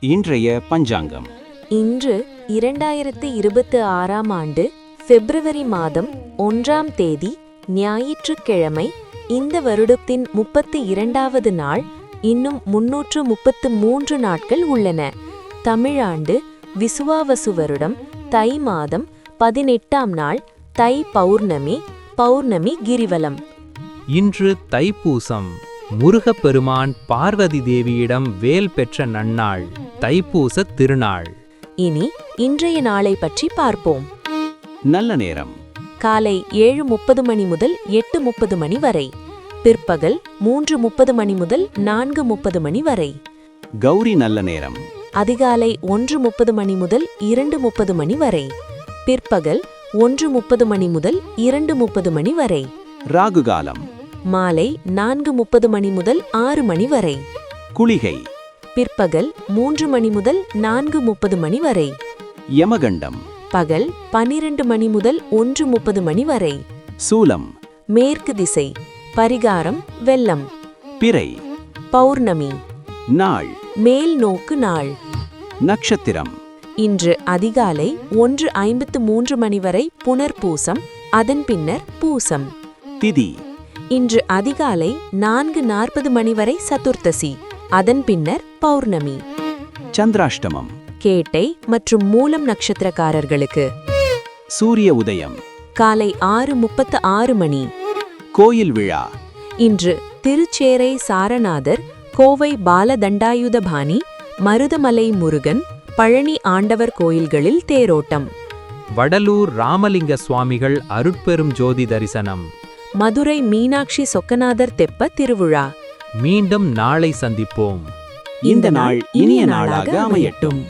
இன்றைய பஞ்சாங்கம். இன்று இரண்டாயிரத்து இருபத்து ஆறாம் ஆண்டு பிப்ரவரி மாதம் ஒன்றாம் தேதி ஞாயிற்றுக்கிழமை இந்த வருடத்தின் முப்பத்தி இரண்டாவது நாள் இன்னும் முன்னூற்று முப்பத்து மூன்று நாட்கள் உள்ளன. தமிழாண்டு விசுவாவசு வருடம் தை மாதம் பதினெட்டாம் நாள் தை பௌர்ணமி பௌர்ணமி கிரிவலம். இன்று தைப்பூசம். முருகப்பெருமான் பார்வதி தேவியிடம் வேல் பெற்ற நன்னாள். தைப்பூச திருநாள். இனி இன்றைய நாளை பற்றி பார்ப்போம். நல்ல நேரம். காலை ஏழு முப்பது மணி முதல் எட்டு முப்பது மணி வரை. பிற்பகல் மூன்று முப்பது மணி முதல் நான்கு முப்பது மணி வரை. கௌரி நல்ல நேரம். அதிகாலை ஒன்று முப்பது மணி முதல் இரண்டு முப்பது மணி வரை. பிற்பகல் ஒன்று முப்பது மணி முதல் இரண்டு முப்பது மணி வரை. ராகு காலம். மாலை நான்கு முப்பது மணி முதல் ஆறு மணி வரை. குளிகை. பிற்பகல் மூன்று மணி முதல் நான்கு முப்பது மணி வரை. யமகண்டம். பகல் பனிரெண்டு மணி முதல் ஒன்று முப்பது மணி வரை. சூலம். மேற்கு திசை. பரிகாரம் வெள்ளம். பிறை. பௌர்ணமி. நாள். மேல் நோக்கு நாள். நட்சத்திரம். இன்று அதிகாலை ஒன்று ஐம்பத்து மூன்று மணி வரை புனர்பூசம் அதன் பின்னர் பூசம். திதி. இன்று அதிகாலை நான்கு நாற்பது மணி வரை சதுர்த்தசி அதன் பின்னர் பௌர்ணமி. சந்திராஷ்டமம். கேட்டை மற்றும் மூலம் நட்சத்திரக்காரர்களுக்கு. சூரிய உதயம். காலை ஆறு முப்பத்து ஆறு மணி. கோயில் விழா. இன்று திருச்சேரை சாரநாதர் கோவை பாலதண்டாயுதபாணி மருதமலை முருகன் பழனி ஆண்டவர் கோயில்களில் தேரோட்டம். வடலூர் ராமலிங்க சுவாமிகள் அருட்பெரும் ஜோதி தரிசனம். மதுரை மீனாட்சி சொக்கநாதர் தெப்ப திருவிழா. மீண்டும் நாளை சந்திப்போம். இந்த நாள் இனிய நாளாக அமையட்டும்.